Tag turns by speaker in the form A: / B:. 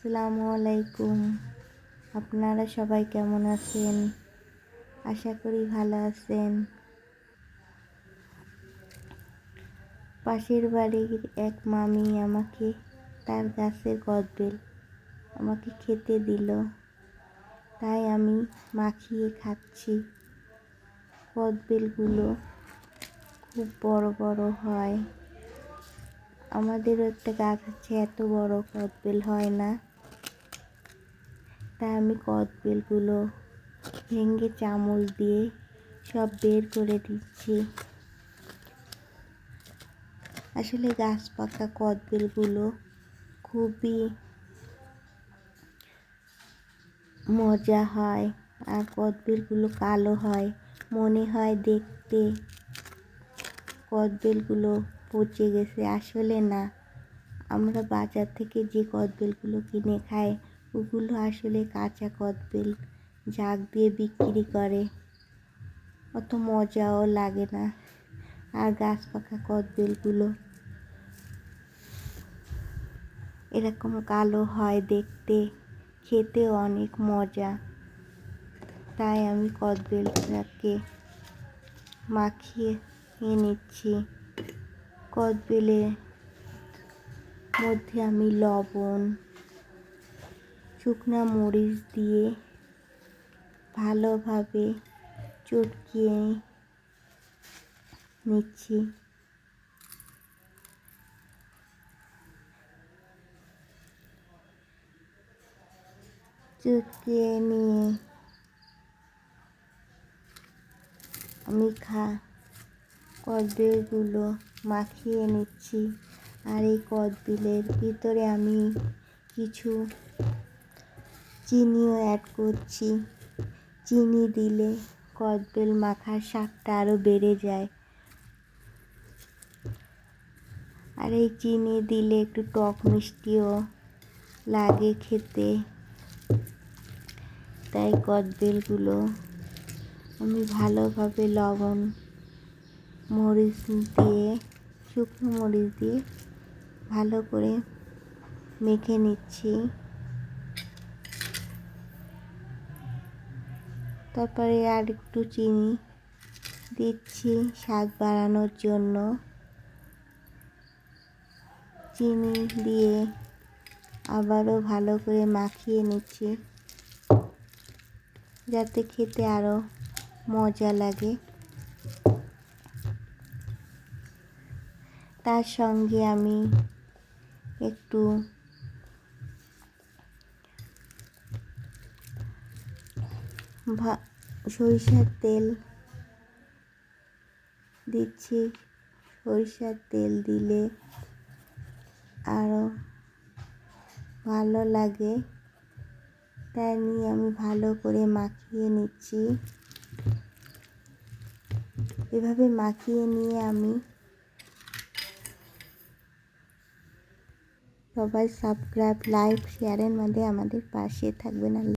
A: আসসালামু আলাইকুম। আপনারা সবাই কেমন আছেন? আশা করি ভালো আছেন। পাশের বাড়ির এক মামি আমাকে তার গাছের কদবেল আমাকে খেতে দিল। তাই আমি মাখিয়ে খাচ্ছি। কদবেলগুলো খুব বড় বড় হয়। আমাদেরও একটা গাছ আছে, এত বড় কদবেল হয় না। তাই আমি কদবেলগুলো ভেঙে চামচ দিয়ে সব বের করে দিচ্ছি। আসলে গাছ পাকা কদবেলগুলো খুবই মজা হয় আর কদবেলগুলো কালো হয়। মনে হয় দেখতে কদবেলগুলো পচে গেছে। আসলে না, আমরা বাজার থেকে যে কদবেলগুলো কিনে খাই ওগুলো আসলে কাঁচা কদবেল জাগ দিয়ে বিক্রি করে। অত মজাও লাগে না আর গাছ পাকা কদবেলগুলো। এরকম কালো হয় দেখতে, খেতেও অনেক মজা। তাই আমি কদবেলটাকে মাখিয়ে নিচ্ছি কদবেলের মধ্যে আমি লবণ শুকনা মরিচ দিয়ে ভালোভাবে চটকিয়ে নিচ্ছি। চটকিয়ে নিয়ে আমি খা কদবেলগুলো মাখিয়ে নিচ্ছি। আর এই কদবেলের ভিতরে আমি কিছু চিনিও অ্যাড করছি। চিনি দিলে কদবেল মাখার স্বাদটা আরও বেড়ে যায়। আর এই চিনি দিলে একটু টক মিষ্টিও লাগে খেতে। তাই কদবেলগুলো আমি ভালোভাবে লবণ, মরিচ দিয়ে, শুকনো মরিচ দিয়ে ভালো করে মেখে নিচ্ছি। তারপরে আর একটু চিনি দিচ্ছি স্বাদ বাড়ানোর জন্য। চিনি দিয়ে আবারও ভালো করে মাখিয়ে নিচ্ছি, যাতে খেতে আরও মজা লাগে। তার সঙ্গে আমি একটু সরিষার তেল দিচ্ছি। সরিষার তেল দিলে আরও ভালো লাগে। তাই নিয়ে আমি ভালো করে মাখিয়ে নিচ্ছি। এভাবে মাখিয়ে নিয়ে আমি সবাই সাবস্ক্রাইব, লাইক, শেয়ারের মধ্যে আমাদের পাশে থাকবেন।